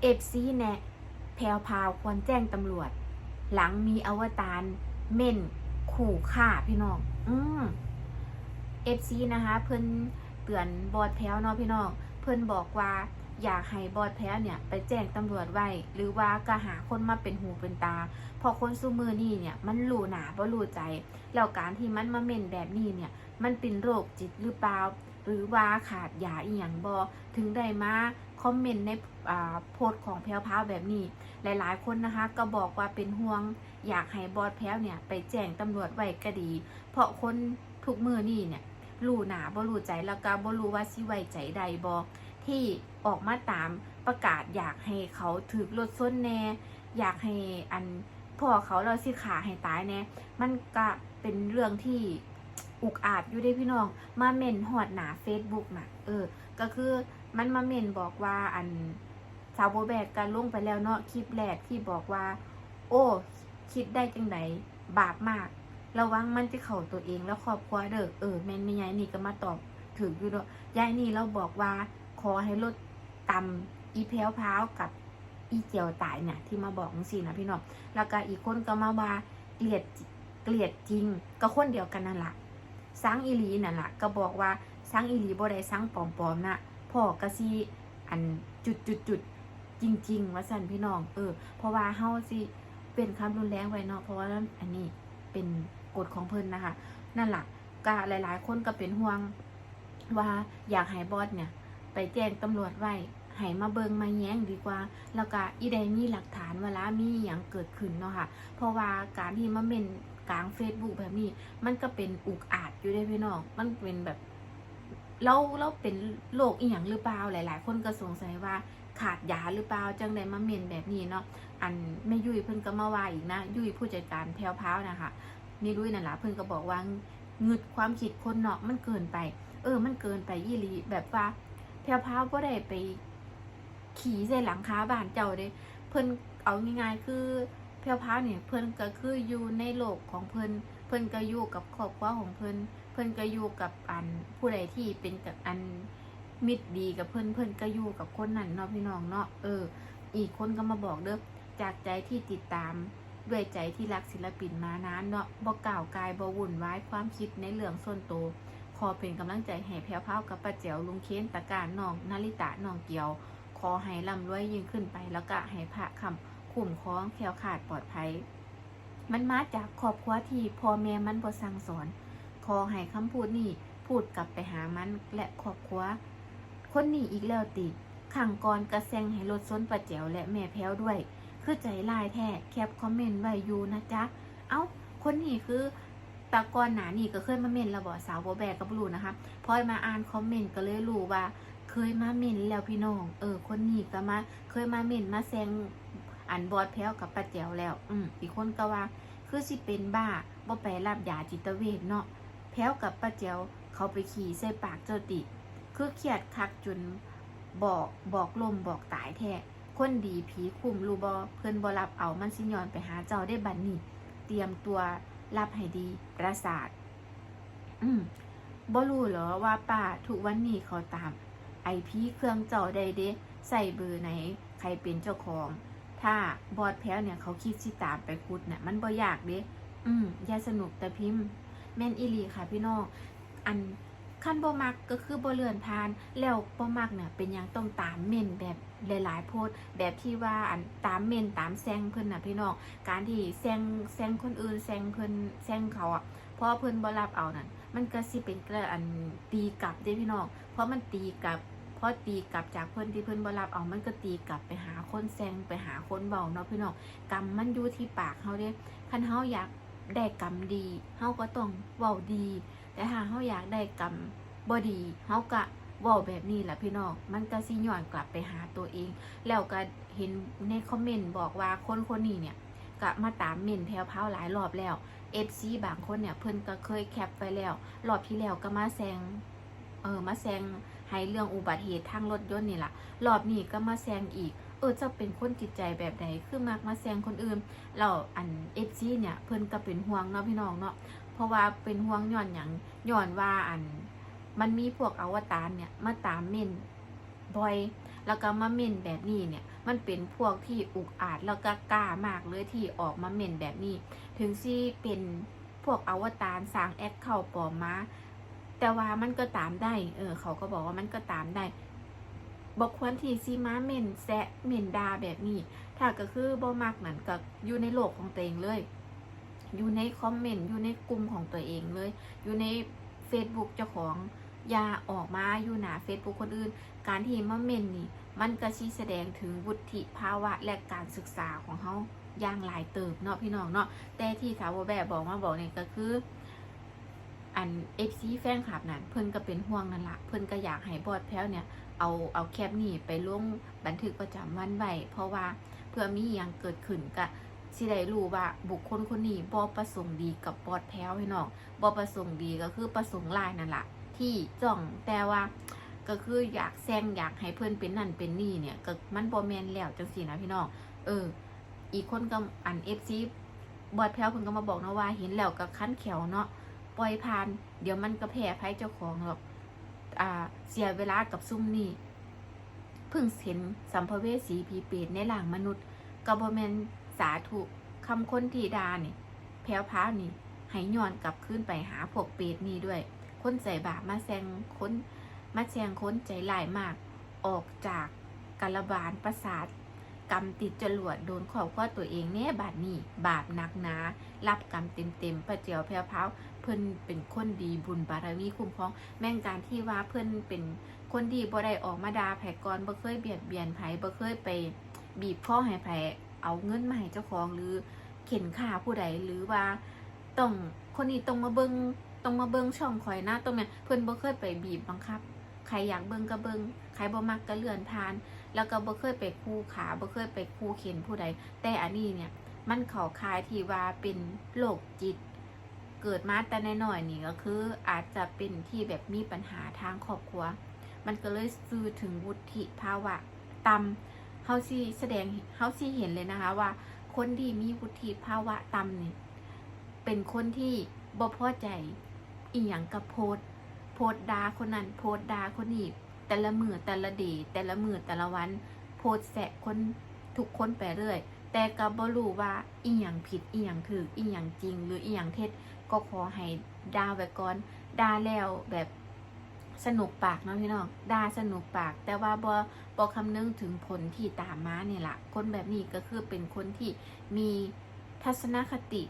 เอฟซีแนะแพรวพราวควรแจ้งตำรวจ หลังมีอวตารเม่นขู่ฆ่าพี่น้อง อืมเอฟซีนะคะ เพิ่นเตือนบอดแพ้วเนาะพี่น้อง เพิ่นบอกว่าอยากให้บอดแพ้วเนี่ย ไปแจ้งตำรวจไว้ หรือว่าก็หาคนมาเป็นหูเป็นตา พอคนซูมือนี่เนี่ย มันรู้หนาบ่รู้ใจ แล้วการที่มันมาเม่นแบบนี้เนี่ย มันเป็นโรคจิตหรือเปล่า หรือว่าขาดยาอีหยังบอถึงได้มาคอมเมนต์ในโพสของแพรวพาวแบบนี้ หลายๆ คนนะคะ ก็บอกว่าเป็นห่วงอยากให้บอสแพ้วเนี่ย ไปแจ้งตำรวจไว้ก็ดี เพราะคนทุกมือนี่เนี่ยรู้หนาบ่รู้ใจแล้วก็บ่รู้ว่าสิไว้ใจใดบอที่ออกมาตามประกาศอยากให้เขาถือรถส้นแน่ อยากให้อันพ่อเขาเราสิขาให้ตายแน่ มันก็เป็นเรื่องที่ อุกอาจอยู่ได้พี่น้อง มาเม่นหอดหนา Facebook น่ะ เออ ก็คือมันมาเม่นบอกว่าอันสาวโบแบกกันลงไปแล้วเนาะคลิปแรกที่บอกว่า โอ้คิดได้จังไดบาปมาก ระวังมันจะเข่าตัวเองแล้วครอบครัวเด้อเออแม่นไม่ยายนี่ก็มาตอบถึงอยู่เนาะยายนี่เราบอกว่าขอให้ลดตำอีแพ้วพร้าวกับอีเจียวตายเนี่ยที่มาบอกสินะพี่น้องแล้วก็อีกคนก็มาว่าเกลียดเกลียดจริงก็คนเดียวกันนั่นแหละ สังอีหลีนั่นแหละก็บอกว่าสังอีหลีบ่ได้สังปลอมๆนะพ่อกะซีอันจุดจุดจุดๆจริง ๆ ว่าสันพี่น้องเออ เพราะว่าเฮาสิเป็นคำรุนแรงไว้เนาะเพราะว่าอันนี้เป็นกฎของเพิ่นนะคะ นั่นแหละก็หลาย ๆ คนก็เป็นห่วงว่าอยากให้บอสเนี่ย ไปแจ้งตำรวจไว้ ให้มาเบิงมาแย้งดีกว่า แล้วก็อีใดมีหลักฐานเวลามีอย่างเกิดขึ้นเนาะค่ะ เพราะว่าการที่มาเม่นกลางเฟซบุ๊กแบบนี้ มันก็เป็นอุกอาจอยู่ได้พี่น้อง มันเป็นแบบเราเราเป็นโรคอีหยังหรือเปล่าหลาย ๆ คนก็สงสัยว่าขาดยาหรือเปล่าจังใดมาเมนแบบนี้เนาะอันแม่ยุ้ยเพิ่นก็มาว่าอีกนะยุ้ยผู้จัดการแพรวพาวนะคะนี่ยุ้ยนั่นแหละเพิ่นก็บอกว่าเงึดความคิดคนเนาะมันเกินไป เออ มันเกินไปยี่ลีแบบว่าแพรวพาวก็ได้ไป ขี่ใส่หลังคาบ้านเจ้าเด้เพิ่นเอาง่ายๆคือแพรวพราเนี่ยเพิ่นก็คืออยู่ในโลกของเพิ่นเพิ่นก็อยู่กับครอบครัวของเพิ่นเพิ่นก็อยู่กับอันผู้ใดที่เป็นกับอันมิตรดีกับเพิ่นเพิ่นก็อยู่กับคนนั้นเนาะพี่น้องเนาะเออ อีกคนก็มาบอกเด้อจากใจที่ติดตามด้วยใจที่รักศิลปินมานานเนาะบ่กล่าวกายบวุ่นวายความคิดในเรื่องส่วนตัวขอเป็นกำลังใจให้แพรวพรากับป้าแจ๋วลุงเค้นตะการน้องนาริตะน้องเกียว ขอให้ร่ำรวยยิ่งขึ้นไปแล้วก็ให้พระคำคุ้มครองแคล้วขาดปลอดภัย มันมาจากครอบครัวที่พ่อแม่มันบ่สั่งสอน ขอให้คำพูดนี้พูดกลับไปหามันและครอบครัว คนนี้อีกแล้วติขังก่อนกระแซงให้รถซ้นป้าแจวและแม่แพ้วด้วย คือใจลายแท้แคปคอมเมนต์ไว้อยู่นะจ๊ะ เอ้า คนนี้คือตะกอนหนานี่ก็เคยมาเมนแล้วบอสาวโบแบกกับรู้นะคะพอยมาอ่านคอมเมนต์ก็เลยรู้ว่า เคยมาเมนแล้วพี่น้อง เออ คนนี้ก็มา เคยมาเมนมาแซงอันบอดแพ้วกับป้าแจ๋วแล้ว อืมอีกคนก็ว่า คือสิเป็นบ้าบ่ไปรับยาจิตเวชเนาะแพ้วกับป้าแจ๋วเขาไปขี่ใส่ปากเจ้าติ คือเครียดคักจนบอกบอกลมบอกตายแท้คนดีผีคุมรูบอเพื่อนบอรับเอามันสิย้อนไปหาเจ้าได้บัดนนี้ เตรียมตัวรับให้ดีประสาท อืมบ่รู้เหรอว่าป้าทุกวันนี้เขาตาม ไอพีเครื่องเจ้าใดเด้ใส่เบอร์ไหนใครเป็นเจ้าของ ถ้าบอดแพ้วเนี่ยเขาคิดสิตามไปคุดเนี่ยมันบ่ยากเด้อืมอย่าสนุกแต่พิมพ์ แม่นอีลีค่ะพี่น้องอันขั้นบ่มักก็คือบ่เลื่อนผ่าน แล้วบ่มักเนี่ยเป็นยังต้องตามเม่นแบบหลาย ๆ โพสแบบที่ว่าอันตามเม่นตามแซงเพิ่นน่ะพี่น้องการที่แซงแซงคนอื่นแซงเพิ่นแซงเขาอะเพราะเพิ่นบ่รับเอานั่น มันก็สิเป็นกระอันตีกลับเด้พี่น้อง เพราะมันตีกลับพอตีกลับจากเพิ่อนที่เพิ่อนบ่รับเอามันก็ตีกลับไปหาคนแซงไปหาคนเบาเนาะพี่น้องกรรมมันอยู่ที่ปากเฮาเด้คันเฮาอยากได้กรรมดีเฮาก็ต้องเว้าดี แต่ถ้าเฮาอยากได้กรรมบ่ดีเฮาก็ว้าแบบนี้แหละพี่น้อง มันก็สิย้อนกลับไปหาตัวเอง แล้วก็เห็นในคอมเมนต์บอกว่าคนคนนี้เนี่ยก็มาตามเมนแพรวพราหลายรอบแล้ว FC บางคนเนี่ยเพิ่นก็เคยแคปไปแล้วรอบที่แล้วก็มาแซงเออมาแซงให้เรื่องอุบัติเหตุทางรถยนต์นี่แหละรอบนี้ก็มาแซงอีก เออจะเป็นคนจิตใจแบบใดคือมักมาแซงคนอื่นเราอัน FC เนี่ยเพิ่นก็เป็นห่วงเนาะพี่น้องเนาะเพราะว่าเป็นห่วงย้อนหยังย้อนว่าอัน มันมีพวกอวตารเนี่ยมาตามเม่น บ่อย แล้วก็มาเม่นแบบนี้เนี่ย มันเป็นพวกที่อุกอาจแล้วก็กล้ามากเลยที่ออกมาเม่นแบบนี้ ถึงซี่เป็นพวกอวตารสร้างแอคเข้าปลอมมาแต่ว่ามันก็ตามได้ เออ เขาก็บอกว่ามันก็ตามได้บอกควรที่ซีมาเม่นแซะเม่นดาแบบนี้ ถ้าก็คือบ่มักนั่นก็อยู่ในโลกของตัวเองเลย อยู่ในคอมเมนต์อยู่ในกลุ่มของตัวเองเลย อยู่ใน Facebook เจ้าของ อย่าออกมาอยู่หนา Facebook คนอื่น การที่มาเมนนี่ มันก็ชี้แสดงถึงวุฒิภาวะและการศึกษาของเขาอย่างหลายเติบเนาะพี่น้องเนาะแต่ที่สาวแบบบอกมาบอกเนี่ยก็คืออันเอฟซีแฟนคลับนั่นเพิ่อนก็เป็นห่วงนั่นละเพิ่อนก็อยากให้บอดแพ้วเนี่ย เอาเอาแคปนี่ไปลงบันทึกประจำวันไว้เพราะว่าเพื่อมีอย่างเกิดขึ้นก็สิได้รู้ว่าบุคคลคนนี้บ่ประสงค์ดีกับบอดแพ้วพี่น้องบ่ประสงค์ดีก็คือประสงค์ลายนั่นแหละ ที่จ้องแต่ว่าก็คืออยากแซงอยากให้เพื่อนเป็นนั่นเป็นนี่เนี่ยก็มันบ่แมนแล้วจังซี่นะพี่น้องเออ อีกคนก็อันเอฟซีบอดแพ้วเพิ่นก็มาบอกนะว่าเห็นแล้วก็คั้นแขวเนาะปล่อยผ่าน เดี๋ยวมันก็แพ้ภัยเจ้าของหรอกอ่าเสียเวลากับซุ่มนี่เพิ่งเห็นสัมภเวสีผีเปรตในหลางมนุษย์กบแมนสาธุคำคนที่ดานี่แพ้วพรานี่ให้ย้อนกลับขึ้นไปหาพวกเปรตนี่ด้วย คนใจบาปมาแซงคนมาแซงคนใจหลายมาก ออกจากกาลบาลประสาทกรรมติดจรวดโดนขอบข้อตัวเองเนี่ยบาดนี้บาปหนักหนารับกรรมเต็มๆประเจียวแพ้วพราเพิ่นเป็นคนดีบุญบารมีคุ้มครอง แม่งการที่ว่าเพิ่นเป็นคนดีบ่ได้ออกมาดาไผก่อนบ่เคยเบียดเบียนไผบ่เคยไป บีบข้อให้ไผเอาเงินมาให้เจ้าของหรือเข็นฆ่าผู้ใดหรือว่าต้องคนนี้ต้องมาเบิง ต้องมาเบิงช่องคอยนะตรงเนี้ยเพิ่นบ่เคยไปบีบบังคับใครอยากเบิงก็เบิงใครบ่มักก็เลื่อนผ่าน แล้วก็บ่เคยไปคู่ขาบ่เคยไปคู่เข็นผู้ใด แต่อันนี้เนี่ย มันเขาคายที่ว่าเป็นโรคจิต เกิดมาแต่น้อยนี่ก็คือ อาจจะเป็นที่แบบมีปัญหาทางครอบครัว มันก็เลยสื่อถึงวุฒิภาวะต่ำเฮาสิแสดงเฮาสิเห็นเลยนะคะว่า คนที่มีวุฒิภาวะต่ำนี่เป็นคนที่บ่พอใจ อีหยังกับโพสโพสดาคนนั้นโพสดาคนนี้แต่ละมือแต่ละเดย์แต่ละมือแต่ละวัน โพสแสะคนทุกคนไปเรื่อย แต่ก็บ่รู้ว่าอีหยังผิดอีหยังถูกอีหยังจริง หรืออีหยังเท็จก็ขอให้ดาไว้ก่อนดาแล้วแบบสนุกปากเนาะพี่น้องดาสนุกปาก แต่ว่าบอบอคำนึงถึงผลที่ตามมาเนี่ยละคนแบบนี้ก็คือเป็นคนที่มีทัศนคติ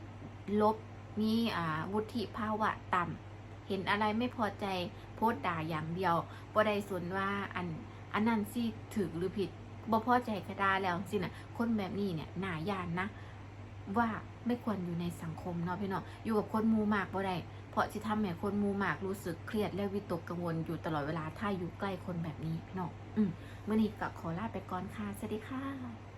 ลบ มีอ่าวุฒิภาวะต่ำ เห็นอะไรไม่พอใจโพสต์ด่าอย่างเดียวบ่ได้สนว่าอันอันนั้นสิถูกหรือผิดบ่พอใจก็ด่าแล้วสินะคนแบบนี้เนี่ยหน่ายานนะ ว่าไม่ควรอยู่ในสังคมเนาะพี่เนาะอยู่กับคนมูมากบ่ได้เพราะจะทำให้คนมูมากรู้สึกเครียดและวิตกกังวลอยู่ตลอดเวลาถ้าอยู่ใกล้คนแบบนี้พี่เนาะอืมมื่อนี้ก็ขอลาไปก่อนค่ะสวัสดีค่ะ